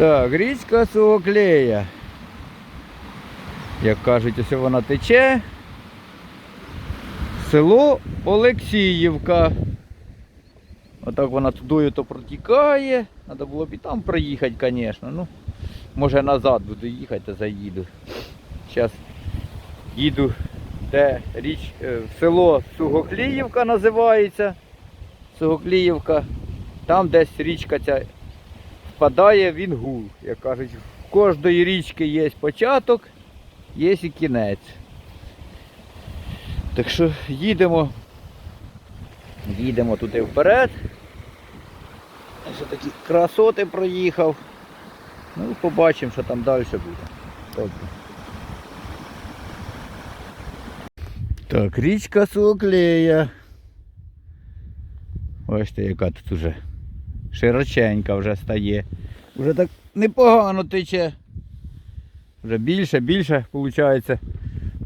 Так, річка Суоклея. Як кажуть, ось вона тече. Село Олексіївка. Отак вона тудою то протікає. Треба було б і там проїхати, звісно. Ну, може назад буду їхати, то заїду. Зараз їду, де річ, е, село Сугокліївка називається. Сугокліївка. Там десь річка ця впадає в Інгул. Як кажуть, в кожної річки є початок, є і кінець. Так що їдемо. Їдемо туди вперед. Ось такі красоти проїхав. Ну, побачимо, що там далі буде. Добре. Так, річка Суоклея. Бачите, яка тут уже широченька вже стає. Вже так непогано тече. Вже більше, більше виходить.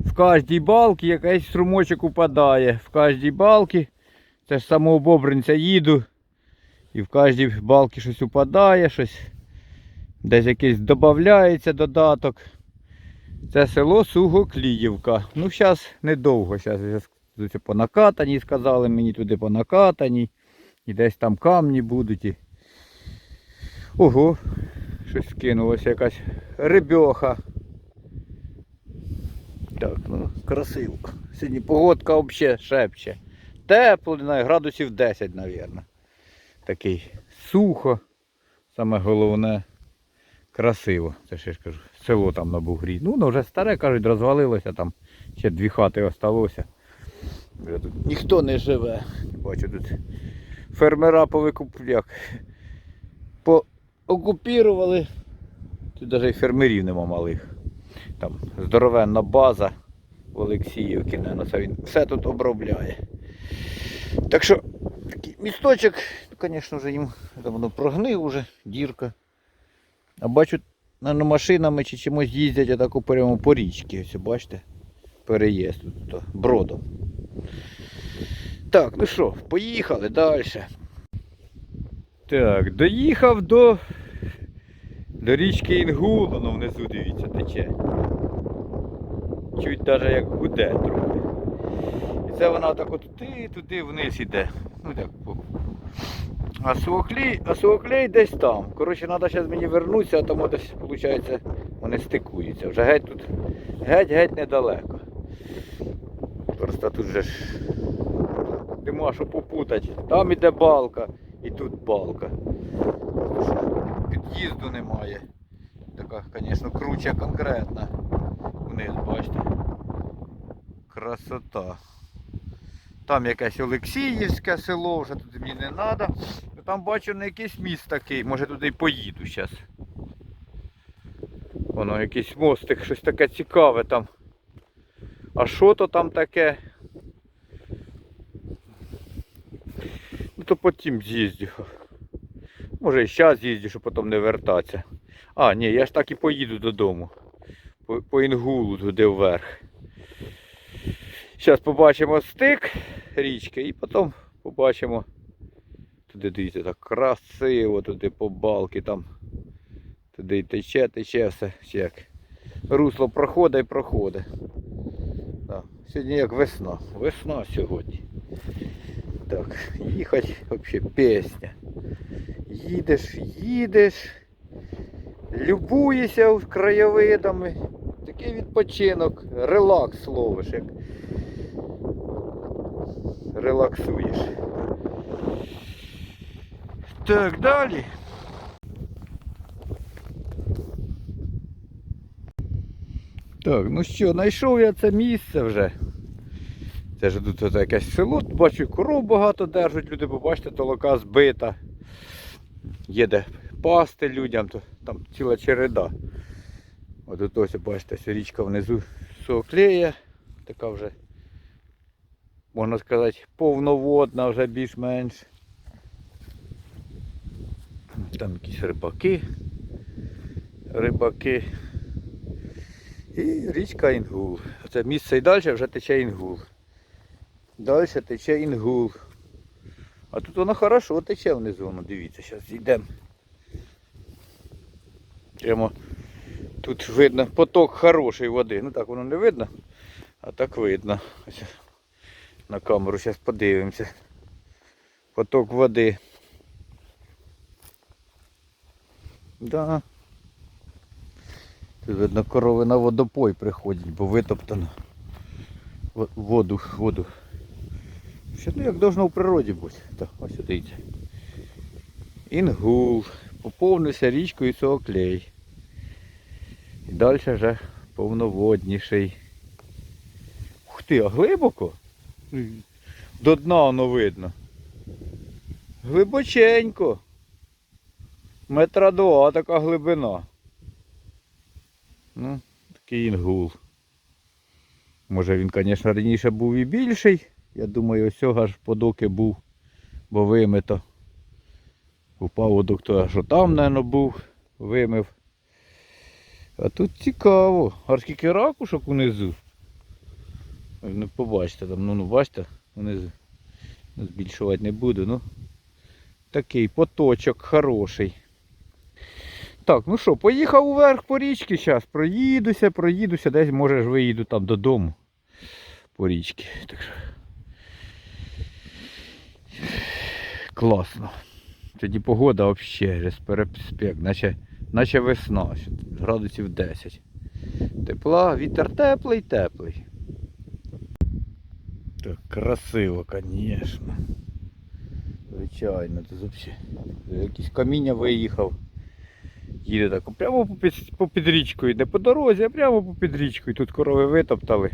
В кожній балці якийсь струмочок упадає. В кожній балці. Це ж самого Бобринця їду. І в кожній балці щось упадає, щось десь якийсь додається додаток. Це село Сугокліївка. Ну, зараз недовго. Зараз по накатаній сказали мені туди по накатаній. І десь там камні будуть. І... Ого, щось скинулося якась рибьоха. Так, ну красиво. Сьогодні погодка взагалі шепче. Тепло, не знаю, градусів 10, мабуть. Такий сухо. Саме головне красиво. Це ще ж кажу, село там на бугрі. Ну, воно вже старе, кажуть, розвалилося, там ще дві хати тут ніхто не живе. Бачу тут фермера повикупляк. Поокупірували. Тут навіть фермерів нема малих. Там здоровенна база в Олексіївці, наверно, це він все тут обробляє. Так що такий місточок, звісно, вже їм там воно прогнив уже, дірка. А бачу, наверно, машинами чи чимось їздять отаку прямо по річці. Ось, бачите? Переїзд тут бродом. Так, ну що, поїхали далі. Так, доїхав до, до річки Інгул, воно внизу дивіться, тече. Чуть навіть як гуде трохи. І це вона так от туди, туди вниз іде. Ну так. А суоклей, а суоклей десь там. Коротше, треба зараз мені вернутися, а тому десь, виходить, вони стикуються. Вже геть тут, геть-геть недалеко. Просто тут же ж нема що попутати. Там іде балка і тут балка. Під'їзду немає. Така, звісно, круча конкретна. Вниз, бачите. Красота. Там якесь Олексіївське село, вже тут мені не треба. Там бачу на якийсь міст такий, може туди й поїду зараз. Воно якийсь мостик, щось таке цікаве там. А що то там таке? То потім з'їздю. Може і зараз з'їздю, щоб потім не вертатися. А, ні, я ж так і поїду додому. По, по інгулу туди вверх. Зараз побачимо стик річки і потім побачимо. Туди дивіться, так красиво, туди по балки там. Туди тече, тече все. Як. Русло проходить і проходить. Сьогодні як весна. Весна сьогодні. Так, їхати взагалі пісня. Їдеш, їдеш, любуєшся краєвидами. Такий відпочинок, релакс ловиш, як релаксуєш. Так, далі. Так, ну що, знайшов я це місце вже. Це ж тут от якесь село, бачу, коров багато держать, люди, побачите, толока збита. Є де пасти людям, то там ціла череда. От ось, бачите, річка внизу соклея, така вже, можна сказати, повноводна вже більш-менш. Там якісь рибаки. Рибаки. І річка Інгул. Це місце і далі вже тече Інгул. Далі тече Інгул. А тут воно хорошо тече внизу, ну дивіться, зараз йдемо. Прямо тут видно поток хорошої води. Ну так воно не видно, а так видно. На камеру зараз подивимося. Поток води. Да. Тут видно корови на водопой приходять, бо витоптано. Воду, воду. Що ну як должно в природі бути. Так, ось дивіться. Інгул. Поповнився річкою Соклей. І далі вже повноводніший. Ух ти, а глибоко? До дна воно видно. Глибоченько. Метра два така глибина. Ну, такий інгул. Може він, звісно, раніше був і більший. Я думаю, ось аж подоки був, бо вимито. У паводок то аж там, мабуть, був, вимив. А тут цікаво. А скільки ракушок унизу. Не побачите там, ну, ну бачите, унизу. Ну, Збільшувати не буду, ну. Такий поточок хороший. Так, ну що, поїхав уверх по річці зараз. Проїдуся, проїдуся, десь може виїду там додому по річці. Так що. Класно. Тоді погода взагалі респект, наче, наче весна, градусів 10. Тепла, вітер теплий, теплий. Так, красиво, звісно. Звичайно, це взагалі. Якийсь каміння виїхав. Їде так прямо попід, попід річкою, не по дорозі, а прямо попід річкою. Тут корови витоптали.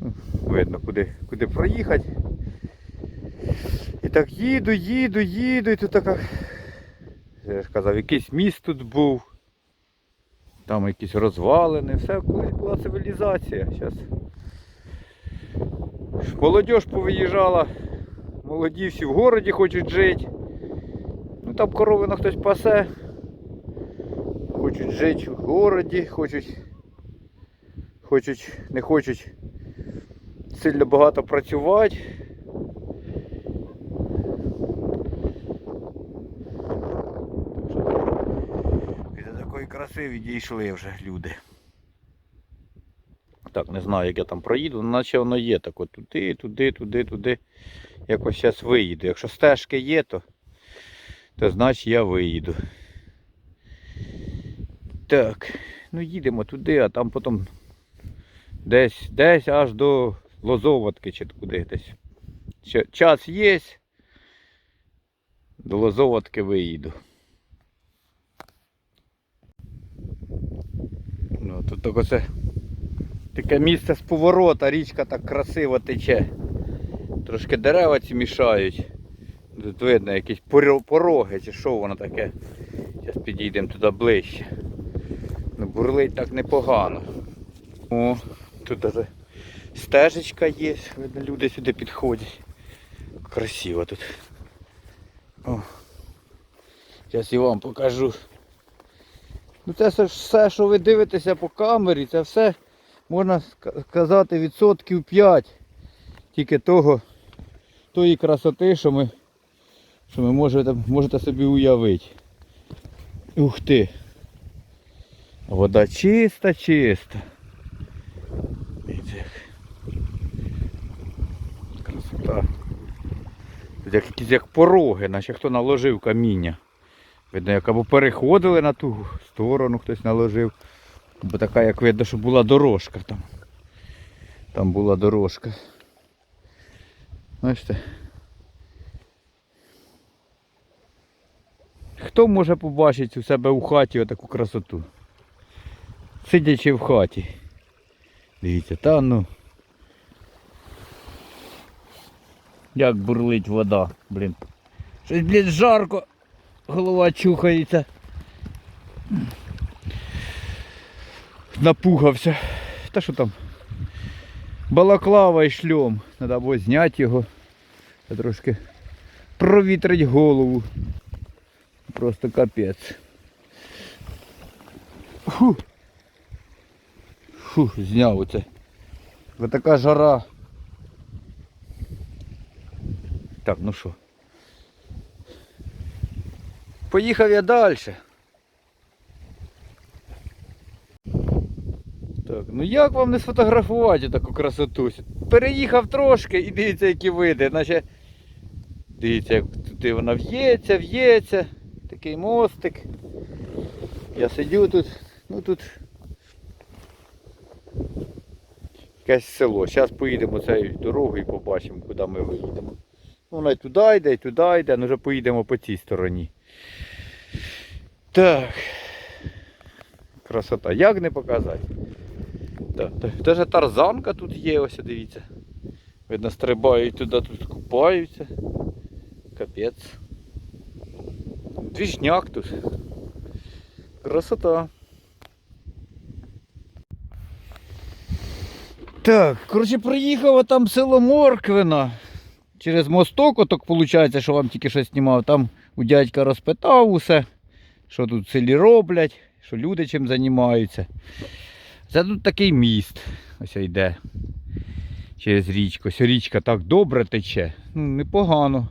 Ну, Видно, куди, куди проїхати. Так їду, їду, їду, і тут така. Я ж казав, якийсь міст тут був. Там якісь розвалини, все колись була цивілізація. Зараз. Молодіж повиїжджала, молоді всі в городі хочуть жити. Ну там коровина хтось пасе. Хочуть жити в городі, хочуть, хочуть, не хочуть сильно багато працювати. І до такої краси відійшли вже люди. Так, не знаю, як я там проїду, ну, наче воно є так от туди, туди, туди, туди. Якось зараз виїду. Якщо стежки є, то, то значить я виїду. Так, ну їдемо туди, а там потім десь, десь аж до Лозоватки чи куди десь. Час є. До Лозоватки виїду. Ну, тут так оце таке місце з поворота, річка так красиво тече. Трошки дерева ці мішають. Тут видно якісь пороги чи що воно таке. Зараз підійдемо туди ближче. Ну, бурлить так непогано. О, тут даже стежечка є, видно, люди сюди підходять. Красиво тут. О. Зараз і вам покажу. Ну це все, що ви дивитеся по камері, це все можна сказати відсотків 5 тільки того, тої красоти, що ми, що ми можете, можете собі уявити. Ух ти! Вода чиста, чиста. Красота. Як, як пороги, наче хто наложив каміння. Видно, як або переходили на ту сторону, хтось наложив. Бо така, як видно, що була дорожка там. Там була дорожка. Бачите? Хто може побачити у себе у хаті отаку красоту? Сидячи в хаті. Дивіться, та ну. Як бурлить вода, блін. Щось, блін, жарко. Голова чухається. Напугався. Та що там? Балаклава і шльом. Треба було зняти його. Та трошки провітрить голову. Просто капець. Фу. Фу, зняв оце. Ось така жара. Так, ну що. Поїхав я далі. Так, ну як вам не сфотографувати таку красоту? Переїхав трошки і дивіться, які види. Наче дивіться, як туди вона в'ється, в'ється. Такий мостик. Я сидю тут, ну тут якесь село. Зараз поїдемо цією дорогою і побачимо, куди ми виїдемо. Вона й туди йде, і туди йде, ну вже поїдемо по цій стороні. Так. Красота. Як не показати? Так, так. Тарзанка тут є, ось дивіться. Видно, стрибають туди, тут купаються. Капець. Двіжняк тут. Красота. Так, коротше, приїхав там село Морквина. Через мосток, отак виходить, що вам тільки що знімав. Там у дядька розпитав усе, що тут в селі роблять, що люди чим займаються. Це тут такий міст. Ось йде. Через річку. Ось річка так добре тече. Ну, непогано.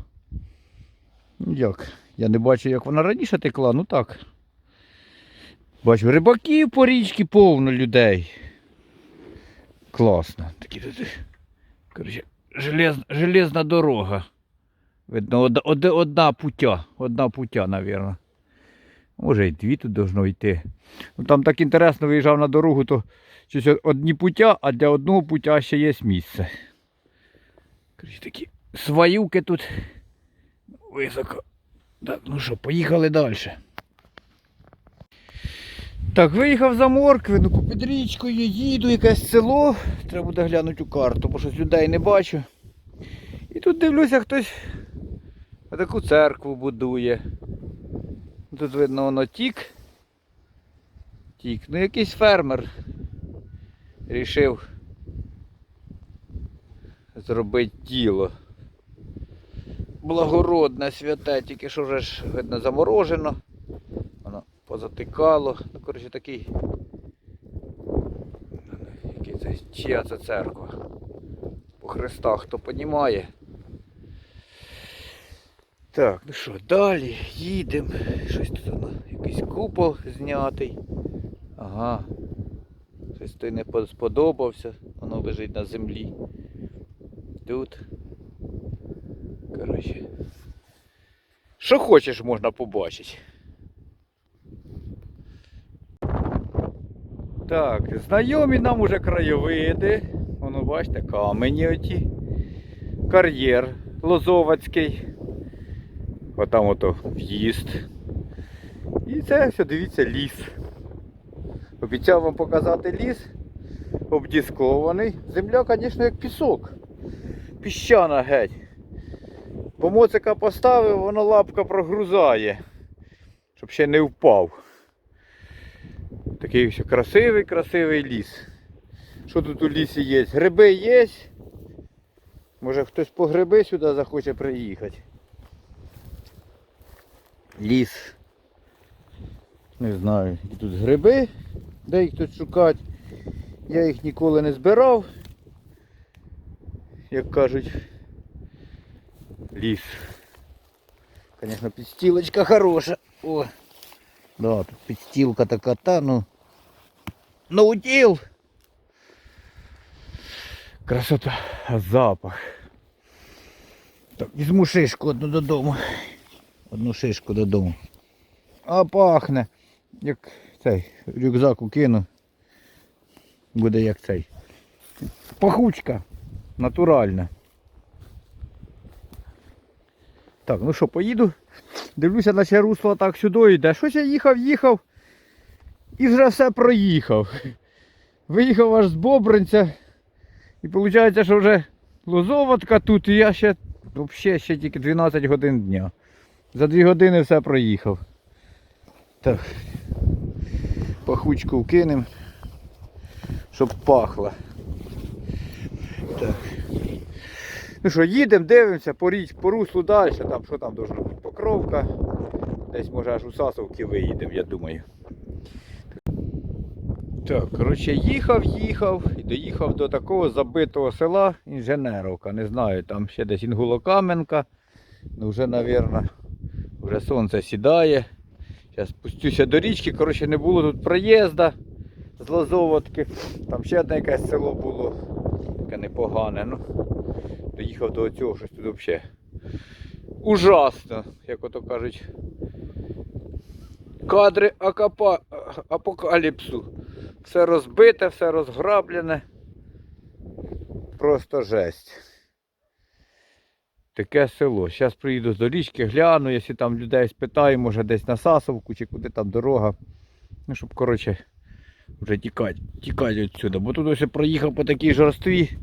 Ну як? Я не бачу, як вона раніше текла, ну так. Бачу, рибаків по річці повно людей. Класно. Такі тут. Коротше, желез, железна дорога. Видно, од, од, одна путя. Одна путя, мабуть. Може і дві тут должно йти. Ну, там так інтересно виїжджав на дорогу, то щось одні путя, а для одного путя ще є місце. Коротше, такі сваюки тут високо. Так, ну що, поїхали далі. Так, виїхав за Морквину, під річкою їду, якесь село. Треба буде глянути у карту, бо щось людей не бачу. І тут дивлюся, хтось таку церкву будує. Тут видно воно тік. Тік. Ну якийсь фермер рішив зробити діло. Благородне святе, тільки що вже ж видно заморожено. Воно позатикало. Ну, коротше, такий. Який це, чия це церква? По хрестах хто понімає. Так, ну що, далі їдемо. Щось тут воно, якийсь купол знятий. Ага. Щось той не сподобався. Воно лежить на землі. Тут. Коротше. Що хочеш можна побачити. Так, знайомі нам уже краєвиди. Воно бачите, камені оті. Кар'єр Лозовацький. Отам ото в'їзд. І це все, дивіться, ліс. Обіцяв вам показати ліс. Обдіскований. Земля, звісно, як пісок. Піщана геть. Бо моцика поставив, воно лапка прогрузає. Щоб ще не впав. Такий ось красивий, красивий ліс. Що тут у лісі є? Гриби є. Може хтось по гриби сюди захоче приїхати. Ліс. Не знаю, які тут гриби, де їх тут шукати. Я їх ніколи не збирав. Як кажуть, ліс. Звісно, підстілочка хороша. О! Да, тут підстілка така та, ну. Наутіл. Красота, а запах. Так, візьму шишку одну додому. Одну шишку додому. А пахне. Як цей рюкзак укину. Буде як цей. Пахучка. Натуральна. Так, ну що, поїду. Дивлюся, наче русло так сюди йде. Щось я їхав, їхав і вже все проїхав. Виїхав аж з Бобринця. І виходить, що вже лозоватка тут, і я ще взагалі ще тільки 12 годин дня. За 2 години все проїхав. Так. Пахучку вкинемо, щоб пахло. Так. Ну що, їдемо, дивимося по річ, по руслу далі, там що там должна покровка. Десь може аж у Сасовки виїдемо, я думаю. Так, коротше, їхав, їхав і доїхав до такого забитого села Інженеровка. Не знаю, там ще десь Інгулокаменка. Ну вже, мабуть, вже сонце сідає. Зараз спустюся до річки, коротше, не було тут проїзда. з Лозоводки. Там ще одне якесь село було. Таке непогане. Ну, доїхав до цього щось тут взагалі. Ужасно, як ото кажуть. Кадри акапа... апокаліпсу. Все розбите, все розграблене. Просто жесть. Таке село. Зараз приїду до річки, гляну, якщо там людей спитаю, може десь на Сасовку чи куди там дорога. Ну, щоб, коротше, вже тікати, тікати відсюди. Бо тут ось проїхав по такій жорстві,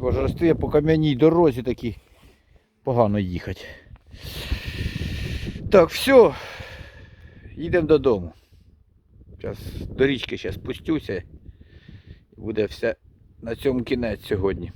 по жорстві, по кам'яній дорозі такій погано їхати. Так, все. Їдемо додому. Зараз до річки спустюся. Буде все на цьому кінець сьогодні.